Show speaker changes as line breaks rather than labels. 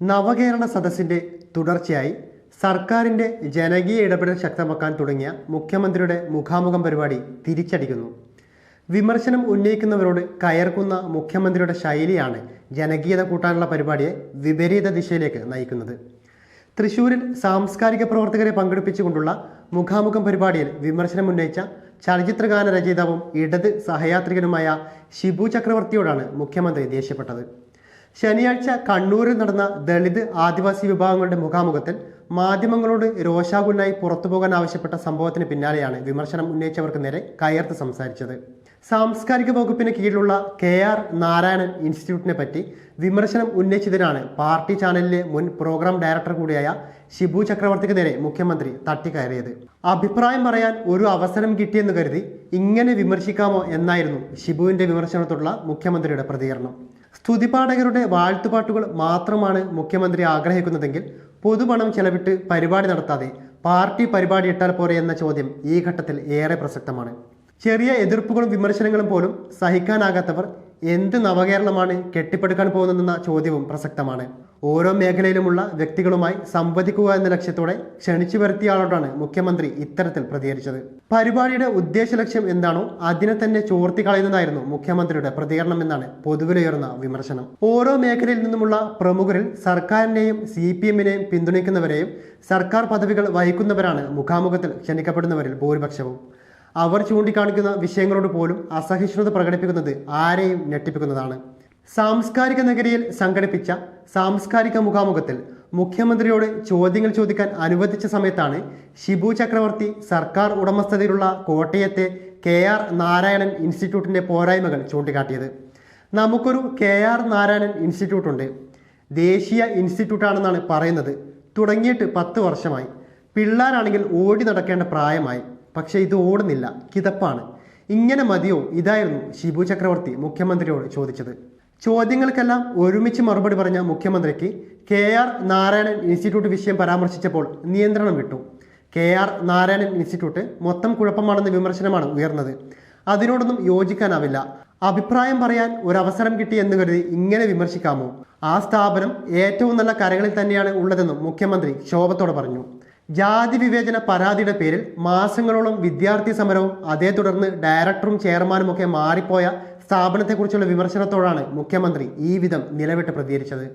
നവകേരള സദസ്സിന്റെ തുടർച്ചയായി സർക്കാരിന്റെ ജനകീയ ഇടപെടൽ ശക്തമാക്കാൻ തുടങ്ങിയ മുഖ്യമന്ത്രിയുടെ മുഖാമുഖം പരിപാടി തിരിച്ചടിക്കുന്നു. വിമർശനം ഉന്നയിക്കുന്നവരോട് കയർക്കുന്ന മുഖ്യമന്ത്രിയുടെ ശൈലിയാണ് ജനകീയത കൂട്ടാനുള്ള പരിപാടിയെ വിപരീത ദിശയിലേക്ക് നയിക്കുന്നത്. തൃശൂരിൽ സാംസ്കാരിക പ്രവർത്തകരെ പങ്കെടുപ്പിച്ചുകൊണ്ടുള്ള മുഖാമുഖം പരിപാടിയിൽ വിമർശനം ഉന്നയിച്ച ചലച്ചിത്രഗാന രചയിതാവും ഇടത് സഹയാത്രികനുമായ ഷിബു ചക്രവർത്തിയോടാണ് മുഖ്യമന്ത്രി ദേഷ്യപ്പെട്ടത്. ശനിയാഴ്ച കണ്ണൂരിൽ നടന്ന ദളിത് ആദിവാസി വിഭാഗങ്ങളുടെ മുഖാമുഖത്തിൽ മാധ്യമങ്ങളോട് രോഷാകുലായി പുറത്തുപോകാൻ ആവശ്യപ്പെട്ട സംഭവത്തിന് പിന്നാലെയാണ് വിമർശനം ഉന്നയിച്ചവർക്ക് നേരെ കയർത്ത് സംസാരിച്ചത്. സാംസ്കാരിക വകുപ്പിന് കീഴിലുള്ള കെ ആർ നാരായണൻ ഇൻസ്റ്റിറ്റ്യൂട്ടിനെ പറ്റി വിമർശനം ഉന്നയിച്ചതിനാണ് പാർട്ടി ചാനലിലെ മുൻ പ്രോഗ്രാം ഡയറക്ടർ കൂടിയായ ഷിബു ചക്രവർത്തിക്ക് നേരെ മുഖ്യമന്ത്രി തട്ടിക്കയറിയത്. അഭിപ്രായം പറയാൻ ഒരു അവസരം കിട്ടിയെന്ന് കരുതി ഇങ്ങനെ വിമർശിക്കാമോ എന്നായിരുന്നു ഷിബുവിന്റെ വിമർശനത്തോടുള്ള മുഖ്യമന്ത്രിയുടെ പ്രതികരണം. സ്തുതിപാഠകരുടെ വാഴ്ത്തുപാട്ടുകൾ മാത്രമാണ് മുഖ്യമന്ത്രി ആഗ്രഹിക്കുന്നതെങ്കിൽ പൊതുപണം ചെലവിട്ട് പരിപാടി നടത്താതെ പാർട്ടി പരിപാടി ഇട്ടാൽ പോരെ എന്ന ചോദ്യം ഈ ഘട്ടത്തിൽ ഏറെ പ്രസക്തമാണ്. ചെറിയ എതിർപ്പുകളും വിമർശനങ്ങളും പോലും സഹിക്കാനാകാത്തവർ എന്ത് നവകേരളമാണ് കെട്ടിപ്പടുക്കാൻ പോകുന്നതെന്ന ചോദ്യവും പ്രസക്തമാണ്. ഓരോ മേഖലയിലുമുള്ള വ്യക്തികളുമായി സംവദിക്കുക എന്ന ലക്ഷ്യത്തോടെ ക്ഷണിച്ചു വരുത്തിയ ആളോടാണ് മുഖ്യമന്ത്രി ഇത്തരത്തിൽ പ്രതികരിച്ചത്. പരിപാടിയുടെ ഉദ്ദേശ ലക്ഷ്യം എന്താണോ അതിനെ തന്നെ ചോർത്തി കളയുന്നതായിരുന്നു മുഖ്യമന്ത്രിയുടെ പ്രതികരണം എന്നാണ് പൊതുവിലുയർന്ന വിമർശനം. ഓരോ മേഖലയിൽ നിന്നുമുള്ള പ്രമുഖരിൽ സർക്കാരിനെയും സി പി എമ്മിനെയും പിന്തുണയ്ക്കുന്നവരെയും സർക്കാർ പദവികൾ വഹിക്കുന്നവരാണ് മുഖാമുഖത്തിൽ ക്ഷണിക്കപ്പെടുന്നവരിൽ ഭൂരിപക്ഷവും. അവർ ചൂണ്ടിക്കാണിക്കുന്ന വിഷയങ്ങളോട് പോലും അസഹിഷ്ണുത പ്രകടിപ്പിക്കുന്നത് ആരെയും ഞെട്ടിപ്പിക്കുന്നതാണ്. സാംസ്കാരിക നഗരിയിൽ സംഘടിപ്പിച്ച സാംസ്കാരിക മുഖാമുഖത്തിൽ മുഖ്യമന്ത്രിയോട് ചോദ്യങ്ങൾ ചോദിക്കാൻ അനുവദിച്ച സമയത്താണ് ഷിബു ചക്രവർത്തി സർക്കാർ ഉടമസ്ഥതയിലുള്ള കോട്ടയത്തെ കെ ആർ നാരായണൻ ഇൻസ്റ്റിറ്റ്യൂട്ടിന്റെ പോരായ്മകൾ ചൂണ്ടിക്കാട്ടിയത്. നമുക്കൊരു കെ ആർ നാരായണൻ ഇൻസ്റ്റിറ്റ്യൂട്ട് ഉണ്ട് ദേശീയ ഇൻസ്റ്റിറ്റ്യൂട്ടാണെന്നാണ് പറയുന്നത്. തുടങ്ങിയിട്ട് പത്ത് വർഷമായി. പിള്ളേരാണെങ്കിൽ ഓടി നടക്കേണ്ട പ്രായമായി. പക്ഷേ ഇത് ഓടുന്നില്ല. കിതപ്പാണ്. ഇങ്ങനെ മതിയോ? ഇതായിരുന്നു ഷിബു ചക്രവർത്തി മുഖ്യമന്ത്രിയോട് ചോദിച്ചത്. ചോദ്യങ്ങൾക്കെല്ലാം ഒരുമിച്ച് മറുപടി പറഞ്ഞ മുഖ്യമന്ത്രിക്ക് കെ ആർ നാരായണൻ ഇൻസ്റ്റിറ്റ്യൂട്ട് വിഷയം പരാമർശിച്ചപ്പോൾ നിയന്ത്രണം വിട്ടു. കെ ആർ നാരായണൻ ഇൻസ്റ്റിറ്റ്യൂട്ട് മൊത്തം കുഴപ്പമാണെന്ന വിമർശനമാണ് ഉയർന്നത്. അതിനോടൊന്നും യോജിക്കാനാവില്ല. അഭിപ്രായം പറയാൻ ഒരു അവസരം കിട്ടി എന്ന് കരുതി ഇങ്ങനെ വിമർശിക്കാമോ? ആ സ്ഥാപനം ഏറ്റവും നല്ല കരകളിൽ തന്നെയാണ് ഉള്ളതെന്നും മുഖ്യമന്ത്രി ക്ഷോഭത്തോടെ പറഞ്ഞു. ജാതി വിവേചന പരാതിയുടെ പേരിൽ മാസങ്ങളോളം വിദ്യാർത്ഥി സമരവും അതേ തുടർന്ന് ഡയറക്ടറും ചെയർമാനും ഒക്കെ മാറിപ്പോയ സ്ഥാപനത്തെക്കുറിച്ചുള്ള വിമർശനത്തോടാണ് മുഖ്യമന്ത്രി ഈ വിധം നിലവിട്ട് പ്രതികരിച്ചത്.